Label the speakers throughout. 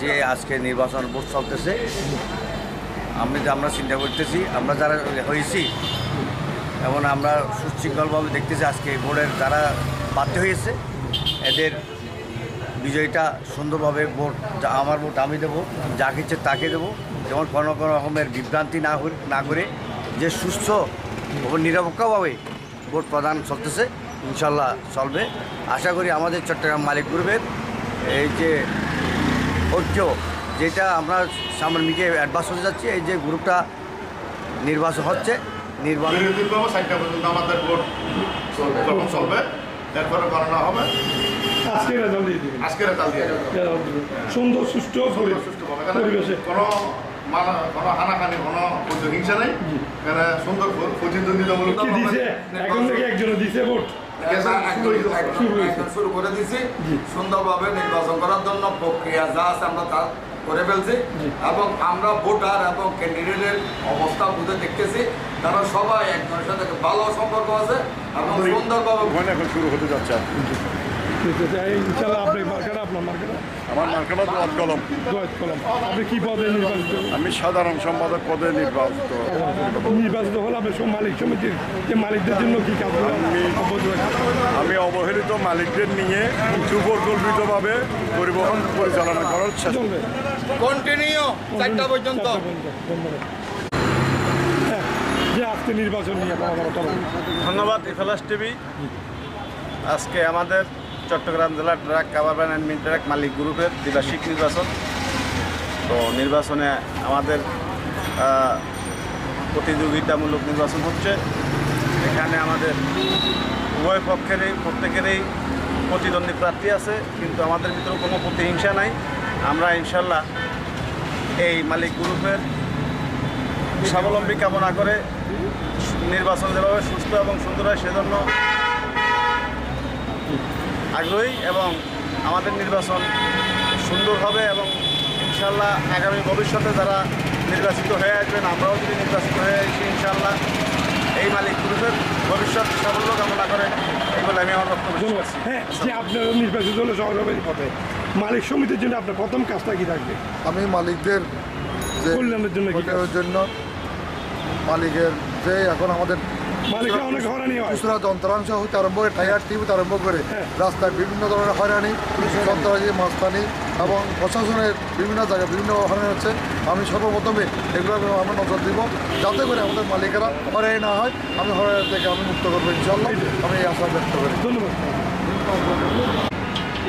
Speaker 1: যে আজকে নির্বাচন ভোট চলতেছে, আমি আমরা চিন্তা করতেছি, আমরা যারা হয়েছি, এবং আমরা সুশৃঙ্খলভাবে দেখতেছি আজকে ভোটের যারা বাধ্য হয়েছে, এদের বিজয়টা সুন্দরভাবে ভোট আমার ভোট আমি দেবো, যা ইচ্ছে তাকে দেবো, যেমন কোনো কোনো রকমের বিভ্রান্তি না না করে যে সুস্থ ও নিরপেক্ষভাবে ভোট প্রদান চলতেছে, ইনশাল্লাহ চলবে। আশা করি আমাদের চট্টগ্রাম মালিক গ্রুপের এই যে ঐক্য যেটা আমরা সামনের মিকে অ্যাডভান্স হতে যাচ্ছি এই যে গ্রুপটা নির্বাচন হচ্ছে নির্বাচন
Speaker 2: আমাদের ভোট চলবে তখন চলবে এরপরে গণনা হবে।
Speaker 3: আজকে রেজাল্ট দিয়ে দিবেন।
Speaker 2: আজকের তাল দিয়ে যাবে
Speaker 3: রেজাল্ট দিবেন। সুন্দর সুষ্ঠু পরি-
Speaker 2: সুষ্ঠুভাবে
Speaker 3: পরিবেশে।
Speaker 2: কোনো মানা কোনো হানাহানি কোনো হিংসা নেই। সুন্দর প্রতিদ্বন্দ্বিতামূলক
Speaker 3: দিছে? এখন থেকে একজনে দিছে ভোট। শুরু
Speaker 4: করে দিছি। সুন্দরভাবে নির্বাচন করার জন্য প্রক্রিয়া যা আছে আমরা তা করে ফেলছি। এবং আমরা ভোটার এবং ক্যান্ডিডেটের অবস্থা বুঝে দেখতেছি। তারা সবাই একজনের সাথে ভালো সম্পর্ক আছে এবং সুন্দরভাবে
Speaker 2: শুরু হতে যাচ্ছে
Speaker 3: ইনশাল্লাহ মার্কেটা আপনার মার্কেটা
Speaker 2: আমার মার্কেটা দোয়াত কলম
Speaker 3: আপনি কি পদে নির্বাচিত?
Speaker 2: আমি সাধারণ সম্পাদক পদে নির্বাচিত।
Speaker 3: নির্বাচিত হলে আপনি সব মালিক সমিতির যে মালিকদের জন্য কি রাখবেন?
Speaker 2: আমি অবহেলিত। মালিকদের নিয়ে সুপরিকল্পিতভাবে পরিবহন পরিচালনা করার চেষ্টা
Speaker 4: কন্টিনিউ চারটা পর্যন্ত।
Speaker 3: ধন্যবাদ। হ্যাঁ, যে আজকে নির্বাচন নিয়ে।
Speaker 5: ধন্যবাদ ইফেলাস টিভি। আজকে আমাদের চট্টগ্রাম জেলার truck cover van and mini truck মালিক গ্রুপের দ্বিবার্ষিক নির্বাচন। তো নির্বাচনে আমাদের প্রতিযোগিতামূলক নির্বাচন হচ্ছে। এখানে আমাদের উভয় পক্ষেরই, প্রত্যেকেরই প্রতিদ্বন্দ্বী প্রার্থী আছে, কিন্তু আমাদের ভিতরে কোনো প্রতিহিংসা নাই। আমরা ইনশাল্লাহ এই মালিক গ্রুপের স্বাবলম্বী কামনা করে নির্বাচন যেভাবে সুস্থ এবং সুন্দর হয়, সেজন্য আগ্রহী এবং আমাদের নির্বাচন সুন্দর হবে এবং ইনশাল্লাহ আগামী ভবিষ্যতে যারা নির্বাচিত হয়ে আসবেন আমরাও যদি নির্বাচিত হয়ে আসি ইনশাল্লাহ এই মালিক গ্রুপের ভবিষ্যৎ সাফল্য কামনা করে এই বলে আমি আমার বক্তব্য
Speaker 3: ধন্যবাদ হ্যাঁ যে আপনার নির্বাচিত হলে সহযোগী পথে মালিক সমিতির জন্য আপনার প্রথম কাজটা কি থাকবে?
Speaker 6: আমি মালিকদের যে
Speaker 3: কল্যাণের জন্য
Speaker 6: কল্যাণের জন্য মালিকের যে এখন আমাদের
Speaker 3: মালিকরা অনেক হয়রানি হয়।
Speaker 6: খুচরা যন্ত্রাংশ হইতে আরম্ভ করে টায়ার টিপ আরম্ভ করে
Speaker 3: হ্যাঁ।
Speaker 6: রাস্তায় বিভিন্ন ধরনের হয়রানি মাস্তানি এবং প্রশাসনের বিভিন্ন জায়গায় বিভিন্ন হয়রানি হচ্ছে। আমি সর্বপ্রথমে এগুলো আমি নজর দিব। যাতে করে আমাদের মালিকেরা হয়রানি না হয় আমি হয়রানি থেকে আমি মুক্ত করব ইনশাল্লাহ আমি এই আশা ব্যক্ত করি।
Speaker 3: ধন্যবাদ।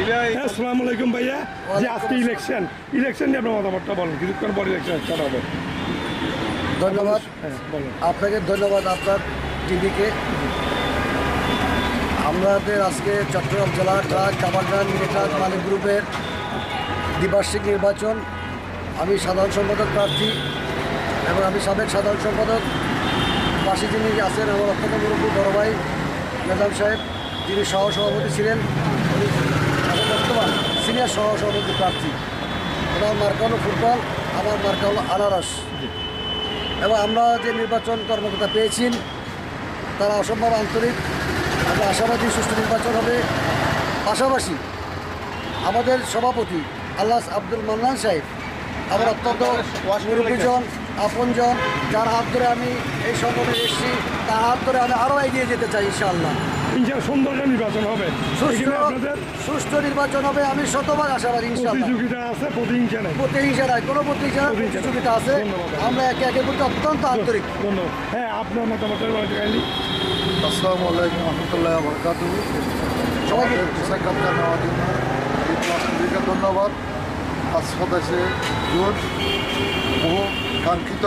Speaker 3: হ্যাঁ আসসালামু আলাইকুম ভাইয়া। যে আজকে ইলেকশন ইলেকশন নিয়ে আপনার মতামতটা বলেন কিছুক্ষণ পর ইলেকশন স্টার্ট হবে।
Speaker 7: ধন্যবাদ।
Speaker 3: হ্যাঁ বলেন।
Speaker 7: আপনাকে ধন্যবাদ আপনার টিভিকে। আমাদের আজকে চট্টগ্রাম জেলা ট্রাক কামারগান ট্রাক মালিক গ্রুপের দ্বিবার্ষিক নির্বাচন আমি সাধারণ সম্পাদক প্রার্থী এবং আমি সাবেক সাধারণ সম্পাদক পাশে যিনি আছেন আমার অত্যন্ত মুরব্বী বড় ভাই মেজাম সাহেব তিনি সহ সভাপতি ছিলেন উনি বর্তমান সিনিয়র সহ সভাপতি প্রার্থী। ওনার মার্কা হলো ফুটবল আমার মার্কা হলো আনারস। এবং আমরা যে নির্বাচন কর্মকর্তা পেয়েছি তারা অসম্ভব আন্তরিক। আমরা আশাবাদী সুষ্ঠু নির্বাচন হবে। পাশাপাশি আমাদের সভাপতি আল্লাহ আব্দুল মান্নান সাহেব আমার অত্যন্ত মুরব্বীজন আপনজন যার হাত ধরে আমি এই সংগঠনে এসেছি তার হাত ধরে আমি আরও এগিয়ে যেতে চাই ইনশাআল্লাহ।
Speaker 3: সুন্দর নির্বাচন হবে।
Speaker 7: সুষ্ঠু নির্বাচন হবে আমি শতভাগ আশাবাদী ইনশাআল্লাহ।
Speaker 3: প্রতিযোগিতা আছে প্রতিহিংসা নেই।
Speaker 7: প্রতিহিংসা নাই কোনো প্রতিহিংসা নাই, প্রতিযোগিতা আছে। আমরা একে প্রতি অত্যন্ত আন্তরিক।
Speaker 3: ধন্যবাদ। হ্যাঁ আপনার মতামত
Speaker 6: আসসালামু আলাইকুম রহমতুল্লাহ বরকাত
Speaker 7: সবাইকে
Speaker 6: সাক্ষাৎকার নেওয়ার জন্য এই প্লাস্টিকে ধন্যবাদ। আজ সদস্যে জোট বহু কাঙ্ক্ষিত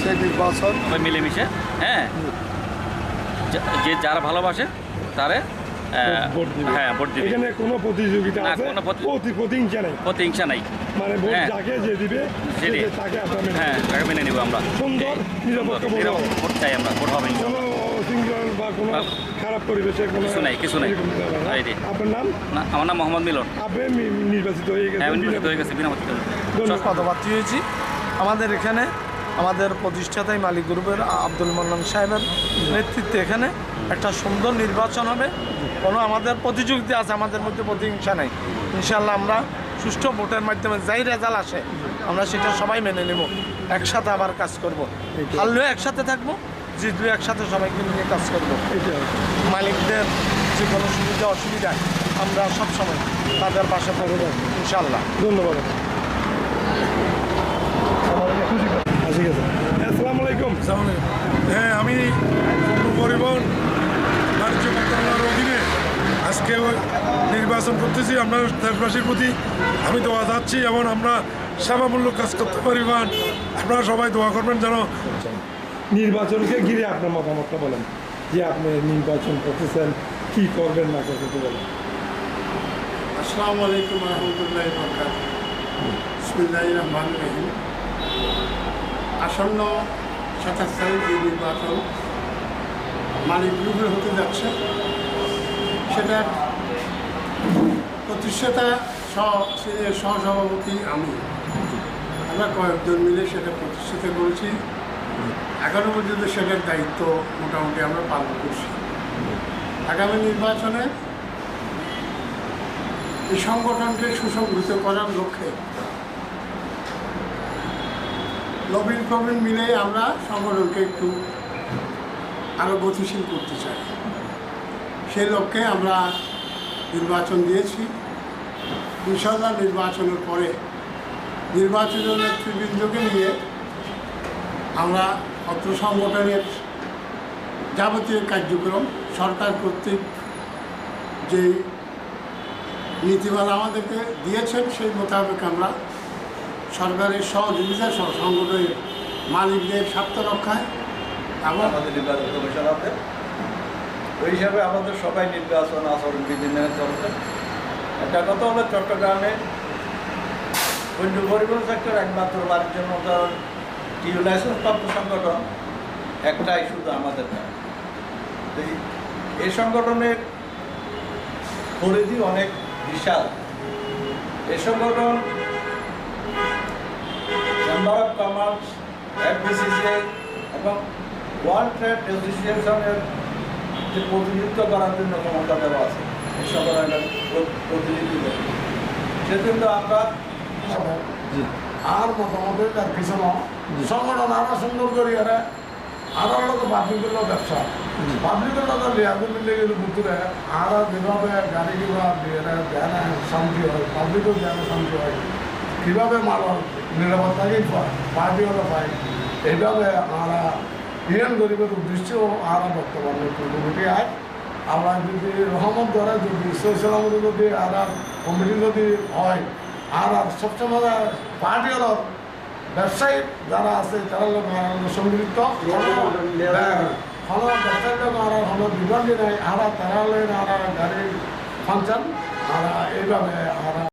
Speaker 6: সেই নির্বাচন।
Speaker 8: সবাই মিলেমিশে হ্যাঁ। যে যারা ভালোবাসে তারে
Speaker 3: ভোট দিবে।
Speaker 8: হ্যাঁ ভোট দিবে।
Speaker 3: এখানে কোনো প্রতিযোগিতা আছে?
Speaker 8: কোনো
Speaker 3: প্রতিহিংসা নেই?
Speaker 8: প্রতিহিংসা নাই।
Speaker 3: মানে ভোট
Speaker 8: হ্যাঁ।
Speaker 3: যাকে যে দিবে
Speaker 8: যে
Speaker 3: সে
Speaker 8: দিবে।
Speaker 3: তাকে মেনে
Speaker 8: হ্যাঁ তাকে মেনে নিব আমরা।
Speaker 3: সুন্দর নিরপেক্ষ ভোট।
Speaker 8: চাই আমরা ভোট হবে
Speaker 3: কোনো খারাপ পরিবেশে কোনো
Speaker 8: কিছু নাই, কিছু নাই।
Speaker 3: আপনার নাম?
Speaker 8: না আমার নাম মোহাম্মদ মিলন।
Speaker 3: আপনি নির্বাচিত হয়ে
Speaker 8: হ্যাঁ নির্বাচিত হয়ে গেছি বিনা
Speaker 9: পদপ্রার্থী হয়েছি। আমাদের এখানে আমাদের প্রতিষ্ঠাতাই মালিক গ্রুপের আব্দুল মান্নান সাহেবের নেতৃত্বে এখানে একটা সুন্দর নির্বাচন হবে। কোনো আমাদের প্রতিযোগিতা আছে আমাদের মধ্যে প্রতিহিংসা নেই। ইনশাল্লাহ আমরা সুষ্ঠু ভোটের মাধ্যমে যাই রেজাল্ট আসে আমরা সেটা সবাই মেনে নেব। একসাথে আবার কাজ করব। হারলেও একসাথে থাকব। জিতলেও একসাথে সবাইকে নিয়ে কাজ করব।
Speaker 3: এটা
Speaker 9: মালিকদের যে কোনো সুবিধা অসুবিধা আমরা সব সময় তাদের পাশে থাকব ইনশাল্লাহ
Speaker 3: ধন্যবাদ। ঠিক আছে আসসালামু আলাইকুম।
Speaker 10: হ্যাঁ আমি পৌর পরিবহন বাণিজ্য মন্ত্রণালয়ের অধীনে আজকে ওই নির্বাচন করতেছি। আমরা দেশবাসীর প্রতি আমি দোয়া যাচ্ছি এবং আমরা সেবামূলক কাজ করতে পারি। বা আপনারা সবাই দোয়া করবেন যেন
Speaker 3: নির্বাচনকে ঘিরে আপনার মতামতটা বলেন। যে আপনি নির্বাচন করতেছেন, কি করবেন না করবেন বলেন।
Speaker 10: আসসালামু আলাইকুম আসন্ন সাতাশ তারিখ যে নির্বাচন গ্রুপের হতে যাচ্ছে, সেটা প্রতিষ্ঠাতা সহ সহসভাপতি আমি। আমরা কয়েকজন মিলে সেটা প্রতিষ্ঠিত করেছি। এখনও পর্যন্ত সেটার দায়িত্ব মোটামুটি আমরা পালন করছি। আগামী নির্বাচনে এই সংগঠনকে সুসংহৃত করার লক্ষ্যে নবীন প্রবীণ মিলে আমরা সংগঠনকে একটু আরও গতিশীল করতে চাই। সেই লক্ষ্যে আমরা নির্বাচন দিয়েছি। ইনশাল্লাহ নির্বাচনের পরে নির্বাচনের নেতৃবৃন্দকে নিয়ে আমরা অত্র সংগঠনের যাবতীয় কার্যক্রম সরকার কর্তৃক যেই নীতিমালা আমাদেরকে দিয়েছেন, সেই মোতাবেক আমরা সরকারের সহযোগিতা সহ সংগঠনের মালিকদের স্বার্থ রক্ষায় এবং
Speaker 11: আমাদের নির্বাচন কমিশন আছে। ওই হিসাবে আমাদের সবাই নির্বাচন আচরণ বিধি মেনে চলবে একটা কথা হলো চট্টগ্রামে পরিবহন সেক্টর একমাত্র বাণিজ্য মন্ত্রণ টিউ লাইসেন্স প্রাপ্ত সংগঠন একটাই শুধু আমাদের না এই- সংগঠনের পরিধি অনেক বিশাল। এই সংগঠন চেম্বার অফ কমার্স এফবিসিসিআই এবং ওয়ার্ল্ড ট্রেড অ্যাসোসিয়েশনের যে প্রতিনিধিত্ব করার জন্য ক্ষমতা দেওয়া আছে, এই সংগঠনের প্র- প্রতিনিধি দেবে। সেজন্য আমরা
Speaker 12: আর মোটামুটি তার কিছু না সংগঠন আরও সুন্দর করি আরে আরও লোক পাবলিকের লোক ব্যবসা। পাবলিকের লোক লিয়াজু মিলে গেলে বুতুরে আর যেভাবে গাড়ি কিবা ধ্যান শান্তি হয় পাবলিকের ধ্যান শান্তি হয় কীভাবে মানুষ নিরাপত্তাকেই পায় পার্টি হলো পায় এইভাবে আমরা ইরান গরিবের উদ্দেশ্যেও আমরা বর্তমানে পূর্ববর্তী আয়। আমরা যদি রহমত ধরে যদি সৈসালামত যদি আর কমিটি যদি হয় আর পার্টি হলো ব্যবসায়ী যারা আছে, তারা সম্মিলিত হলো ব্যবসায়ী লোক আর হলো বিভাগী নাই, আর তারা গাড়ির ফাংশন, আর এইভাবে